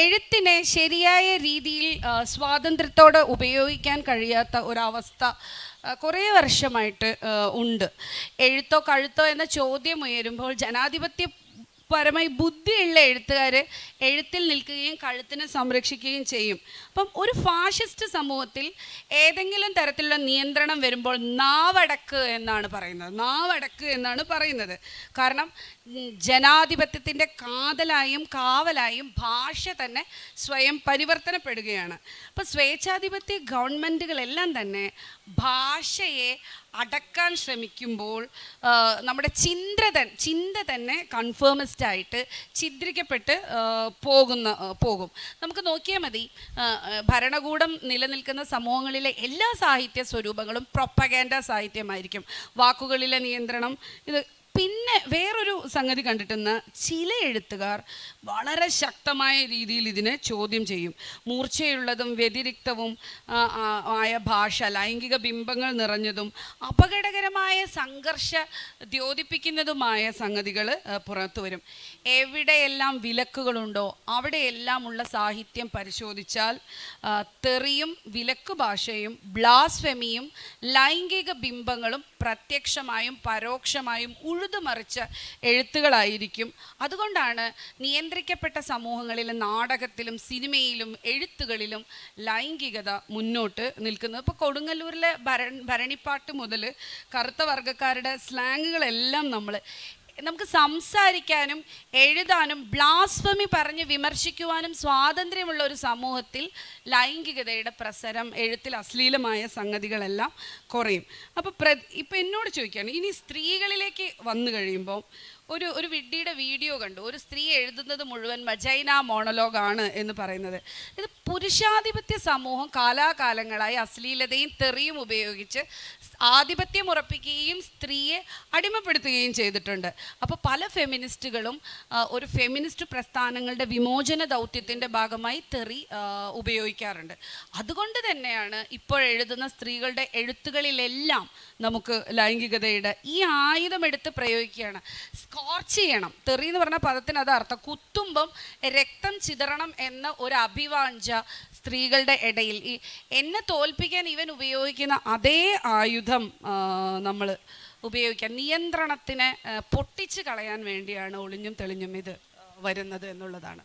എഴുത്തിനെ ശരിയായ രീതിയിൽ സ്വാതന്ത്ര്യത്തോടെ ഉപയോഗിക്കാൻ കഴിയാത്ത ഒരവസ്ഥ കുറേ വർഷമായിട്ട് ഉണ്ട്. എഴുത്തോ കഴുത്തോ എന്ന ചോദ്യം ഉയരുമ്പോൾ ജനാധിപത്യ പരമായി ബുദ്ധിയുള്ള എഴുത്തുകാർ എഴുത്തിൽ നിൽക്കുകയും കഴുത്തിനെ സംരക്ഷിക്കുകയും ചെയ്യും. അപ്പം ഒരു ഫാഷിസ്റ്റ് സമൂഹത്തിൽ ഏതെങ്കിലും തരത്തിലുള്ള നിയന്ത്രണം വരുമ്പോൾ നാവടക്ക് എന്നാണ് പറയുന്നത്. നാവടക്ക് എന്നാണ് പറയുന്നത്. കാരണം ജനാധിപത്യത്തിന്റെ കാതലായും കാവലായും ഭാഷ തന്നെ സ്വയം പരിവർത്തനപ്പെടുകയാണ്. അപ്പോൾ സ്വേച്ഛാധിപത്യ ഗവൺമെന്റുകളെല്ലാം തന്നെ ഭാഷയെ അടക്കാൻ ശ്രമിക്കുമ്പോൾ നമ്മുടെ ചിന്ത ചിന്ത തന്നെ കൺഫേമിസ്റ്റ് ആയിട്ട് ഛിദ്രിക്കപ്പെട്ട് പോകുന്ന പോകും. നമുക്ക് നോക്കിയാൽ മതി ഭരണകൂടം നിലനിൽക്കുന്ന സമൂഹങ്ങളിലെ എല്ലാ സാഹിത്യ സ്വരൂപങ്ങളും പ്രൊപ്പഗാൻഡ സാഹിത്യമായിരിക്കും. വാക്കുകളിലെ നിയന്ത്രണം ഇത് പിന്നെ വേറൊരു സംഗതി കണ്ടിട്ടുന്ന ചില എഴുത്തുകാർ വളരെ ശക്തമായ രീതിയിൽ ഇതിനെ ചോദ്യം ചെയ്യും. മൂർച്ചയുള്ളതും വ്യതിരിക്തവും ആയ ഭാഷ ലൈംഗിക ബിംബങ്ങൾ നിറഞ്ഞതും അപകടകരമായ സംഘർഷ ദ്യോതിപ്പിക്കുന്നതുമായ സംഗതികൾ പുറത്തു വരും. എവിടെയെല്ലാം വിലക്കുകളുണ്ടോ അവിടെയെല്ലാം ഉള്ള സാഹിത്യം പരിശോധിച്ചാൽ തെറിയും വിലക്ക് ഭാഷയും ബ്ലാസ്ഫെമിയും ലൈംഗിക ബിംബങ്ങളും പ്രത്യക്ഷമായും പരോക്ഷമായും ഉഴുതുമറിച്ച എഴുത്തുകളായിരിക്കും. അതുകൊണ്ടാണ് നിയന്ത്രിക്കപ്പെട്ട സമൂഹങ്ങളിൽ നാടകത്തിലും സിനിമയിലും എഴുത്തുകളിലും ലൈംഗികത മുന്നോട്ട് നിൽക്കുന്നത്. ഇപ്പോൾ കൊടുങ്ങല്ലൂരിലെ ഭര ഭരണിപ്പാട്ട് മുതൽ കറുത്ത വർഗക്കാരുടെ സ്ലാങ്ങുകളെല്ലാം നമ്മൾ നമുക്ക് സംസാരിക്കാനും എഴുതാനും ബ്ലാസ്ഫമി പറഞ്ഞ് വിമർശിക്കുവാനും സ്വാതന്ത്ര്യമുള്ള ഒരു സമൂഹത്തിൽ ലൈംഗികതയുടെ പ്രസരം എഴുത്തിൽ അശ്ലീലമായ സംഗതികളെല്ലാം കുറയും. അപ്പോൾ പ്ര ഇപ്പം എന്നോട് ചോദിക്കുകയാണ് ഇനി സ്ത്രീകളിലേക്ക് വന്നു കഴിയുമ്പോൾ ഒരു ഒരു വിഡ്ഡിയുടെ വീഡിയോ കണ്ടു ഒരു സ്ത്രീ എഴുതുന്നത് മുഴുവൻ മജൈന മോണലോഗാണ് എന്ന് പറയുന്നത്. ഇത് പുരുഷാധിപത്യ സമൂഹം കാലാകാലങ്ങളായി അശ്ലീലതയും തെറിയും ഉപയോഗിച്ച് ആധിപത്യം ഉറപ്പിക്കുകയും സ്ത്രീയെ അടിമപ്പെടുത്തുകയും ചെയ്തിട്ടുണ്ട്. അപ്പോൾ പല ഫെമിനിസ്റ്റുകളും ഒരു ഫെമിനിസ്റ്റ് പ്രസ്ഥാനങ്ങളുടെ വിമോചന ദൗത്യത്തിന്റെ ഭാഗമായി തെറി ഉപയോഗിക്കാറുണ്ട്. അതുകൊണ്ട് തന്നെയാണ് ഇപ്പോൾ എഴുതുന്ന സ്ത്രീകളുടെ എഴുത്തുകളിലെല്ലാം നമുക്ക് ലൈംഗികതയുടെ ഈ ആയുധം എടുത്ത് പ്രയോഗിക്കുകയാണ്. സ്കോർച്ച് ചെയ്യണം. തെറി എന്ന് പറഞ്ഞ പദത്തിന് അത് അർത്ഥം കുത്തുമ്പം രക്തം ചിതറണം എന്ന ഒരു അഭിവാഞ്ച സ്ത്രീകളുടെ ഇടയിൽ. ഈ എന്നെ തോൽപ്പിക്കാൻ ഇവൻ ഉപയോഗിക്കുന്ന അതേ ആയുധം നമ്മൾ ഉപയോഗിക്കാൻ നിയന്ത്രണത്തിനെ പൊട്ടിച്ച് കളയാൻ വേണ്ടിയാണ് ഒളിഞ്ഞും തെളിഞ്ഞും ഇത് വരുന്നത് എന്നുള്ളതാണ്.